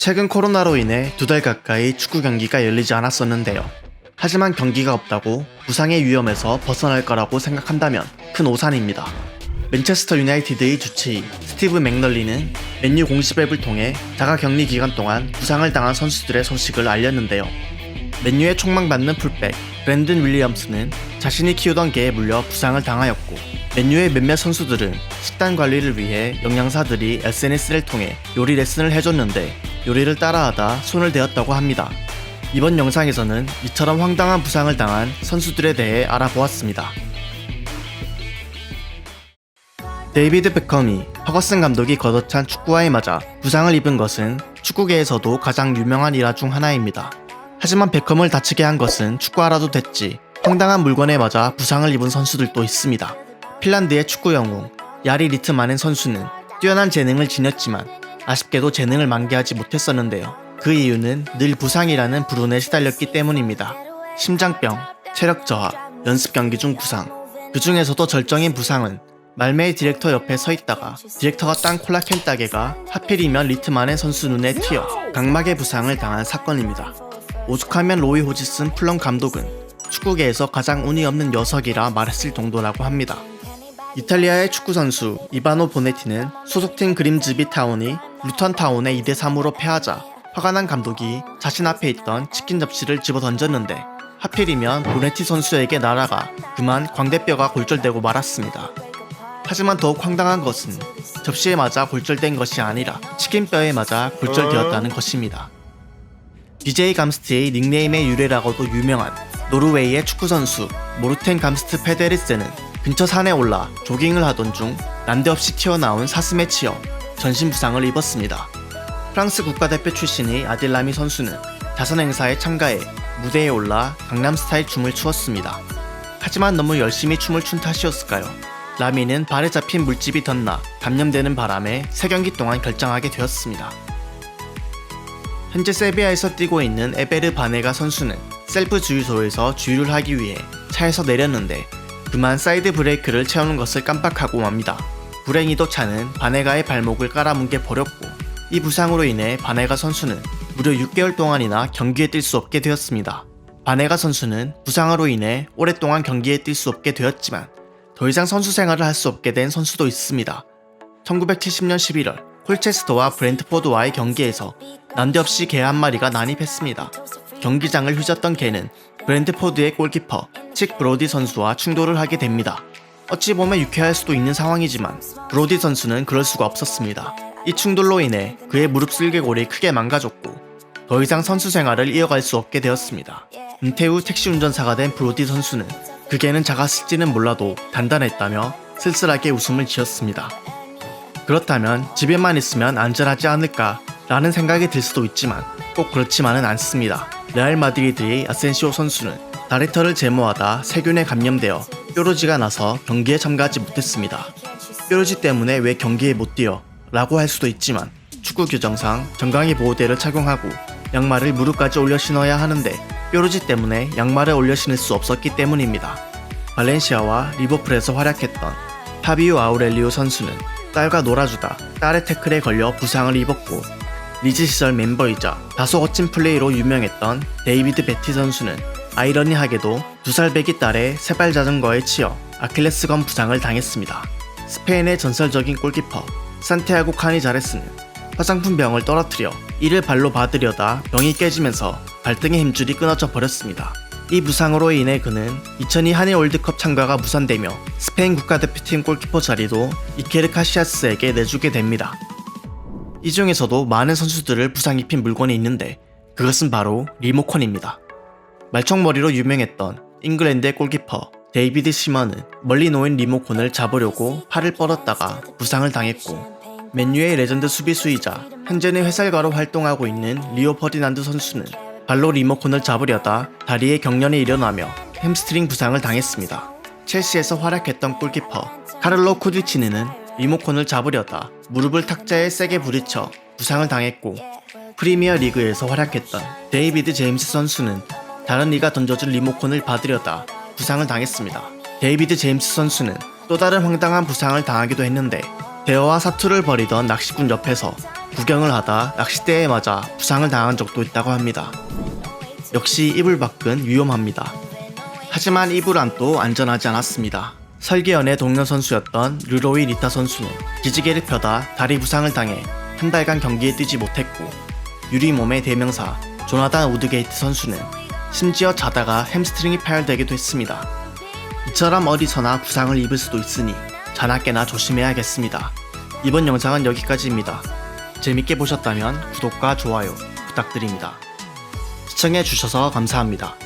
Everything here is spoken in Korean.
최근 코로나로 인해 두 달 가까이 축구 경기가 열리지 않았었는데요. 하지만 경기가 없다고 부상의 위험에서 벗어날 거라고 생각한다면 큰 오산입니다. 맨체스터 유나이티드의 주치의 스티브 맥널리는 맨유 공식 앱을 통해 자가 격리 기간 동안 부상을 당한 선수들의 소식을 알렸는데요. 맨유의 촉망받는 풀백 브랜든 윌리엄스는 자신이 키우던 개에 물려 부상을 당하였고 맨유의 몇몇 선수들은 식단 관리를 위해 영양사들이 SNS를 통해 요리 레슨을 해줬는데 요리를 따라하다 손을 대었다고 합니다. 이번 영상에서는 이처럼 황당한 부상을 당한 선수들에 대해 알아보았습니다. 데이비드 베컴이 허거슨 감독이 걷어찬 축구화에 맞아 부상을 입은 것은 축구계에서도 가장 유명한 일화 중 하나입니다. 하지만 베컴을 다치게 한 것은 축구화라도 됐지 황당한 물건에 맞아 부상을 입은 선수들도 있습니다. 핀란드의 축구 영웅 야리 리트만은 선수는 뛰어난 재능을 지녔지만 아쉽게도 재능을 만개하지 못했었는데요. 그 이유는 늘 부상이라는 불운에 시달렸기 때문입니다. 심장병, 체력 저하, 연습 경기 중 부상. 그 중에서도 절정인 부상은 말메이 디렉터 옆에 서 있다가 디렉터가 딴 콜라 캔 따개가 하필이면 리트만의 선수 눈에 튀어 각막의 부상을 당한 사건입니다. 오죽하면 로이 호지슨 플럼 감독은 축구계에서 가장 운이 없는 녀석이라 말했을 정도라고 합니다. 이탈리아의 축구 선수 이바노 보네티는 소속팀 그림즈비 타운이 루턴 타운에 2대 3으로 패하자 화가 난 감독이 자신 앞에 있던 치킨 접시를 집어 던졌는데 하필이면 보네티 선수에게 날아가 그만 광대뼈가 골절되고 말았습니다. 하지만 더욱 황당한 것은 접시에 맞아 골절된 것이 아니라 치킨뼈에 맞아 골절되었다는 것입니다. DJ 감스트의 닉네임의 유래라고도 유명한 노르웨이의 축구 선수 모르텐 감스트 페데리스는 근처 산에 올라 조깅을 하던 중 난데없이 튀어나온 사슴에 치여 전신 부상을 입었습니다. 프랑스 국가대표 출신의 아딜라미 선수는 자선 행사에 참가해 무대에 올라 강남 스타일 춤을 추었습니다. 하지만 너무 열심히 춤을 춘 탓이었을까요? 라미는 발에 잡힌 물집이 덧나 감염되는 바람에 3경기 동안 결장하게 되었습니다. 현재 세비야에서 뛰고 있는 에베르 바네가 선수는 셀프 주유소에서 주유를 하기 위해 차에서 내렸는데 그만 사이드 브레이크를 채우는 것을 깜빡하고 맙니다. 불행히도 차는 바네가의 발목을 깔아뭉개 버렸고 이 부상으로 인해 바네가 선수는 무려 6개월 동안이나 경기에 뛸 수 없게 되었습니다. 바네가 선수는 부상으로 인해 오랫동안 경기에 뛸 수 없게 되었지만 더 이상 선수 생활을 할 수 없게 된 선수도 있습니다. 1970년 11월 콜체스터와 브렌트포드와의 경기에서 난데없이 개 한 마리가 난입했습니다. 경기장을 휘젓던 개는 브렌트포드의 골키퍼 칙 브로디 선수와 충돌을 하게 됩니다. 어찌 보면 유쾌할 수도 있는 상황이지만 브로디 선수는 그럴 수가 없었습니다. 이 충돌로 인해 그의 무릎 슬개골이 크게 망가졌고 더 이상 선수 생활을 이어갈 수 없게 되었습니다. 은퇴 후 택시 운전사가 된 브로디 선수는 그 개는 작았을지는 몰라도 단단했다며 쓸쓸하게 웃음을 지었습니다. 그렇다면 집에만 있으면 안전하지 않을까 라는 생각이 들 수도 있지만 꼭 그렇지만은 않습니다. 레알 마드리드의 아센시오 선수는 다리터를 제모하다 세균에 감염되어 뾰루지가 나서 경기에 참가하지 못했습니다. 뾰루지 때문에 왜 경기에 못 뛰어? 라고 할 수도 있지만 축구 규정상 정강이 보호대를 착용하고 양말을 무릎까지 올려 신어야 하는데 뾰루지 때문에 양말을 올려 신을 수 없었기 때문입니다. 발렌시아와 리버풀에서 활약했던 파비오 아우렐리오 선수는 딸과 놀아주다 딸의 태클에 걸려 부상을 입었고 리즈 시절 멤버이자 다소 거친 플레이로 유명했던 데이비드 베티 선수는 아이러니하게도 두살 배기 딸의 세발 자전거에 치여 아킬레스건 부상을 당했습니다. 스페인의 전설적인 골키퍼 산티아고 카니자레스는 화장품 병을 떨어뜨려 이를 발로 받으려다 병이 깨지면서 발등의 힘줄이 끊어져 버렸습니다. 이 부상으로 인해 그는 2002 한일 월드컵 참가가 무산되며 스페인 국가대표팀 골키퍼 자리도 이케르 카시아스에게 내주게 됩니다. 이 중에서도 많은 선수들을 부상 입힌 물건이 있는데 그것은 바로 리모컨입니다. 말총머리로 유명했던 잉글랜드의 골키퍼 데이비드 시먼은 멀리 놓인 리모컨을 잡으려고 팔을 뻗었다가 부상을 당했고 맨유의 레전드 수비수이자 현재는 회살가로 활동하고 있는 리오 퍼디난드 선수는 발로 리모컨을 잡으려다 다리에 경련이 일어나며 햄스트링 부상을 당했습니다. 첼시에서 활약했던 골키퍼 카를로 쿠디치니는 리모컨을 잡으려다 무릎을 탁자에 세게 부딪혀 부상을 당했고 프리미어 리그에서 활약했던 데이비드 제임스 선수는 다른 이가 던져준 리모컨을 받으려다 부상을 당했습니다. 데이비드 제임스 선수는 또 다른 황당한 부상을 당하기도 했는데 대어와 사투를 벌이던 낚시꾼 옆에서 구경을 하다 낚싯대에 맞아 부상을 당한 적도 있다고 합니다. 역시 이불 밖은 위험합니다. 하지만 이불 안도 안전하지 않았습니다. 설계연의 동료 선수였던 르로이 리타 선수는 기지개를 펴다 다리 부상을 당해 한 달간 경기에 뛰지 못했고 유리 몸의 대명사 조나단 우드게이트 선수는 심지어 자다가 햄스트링이 파열되기도 했습니다. 이처럼 어디서나 부상을 입을 수도 있으니 자나깨나 조심해야겠습니다. 이번 영상은 여기까지입니다. 재밌게 보셨다면 구독과 좋아요 부탁드립니다. 시청해주셔서 감사합니다.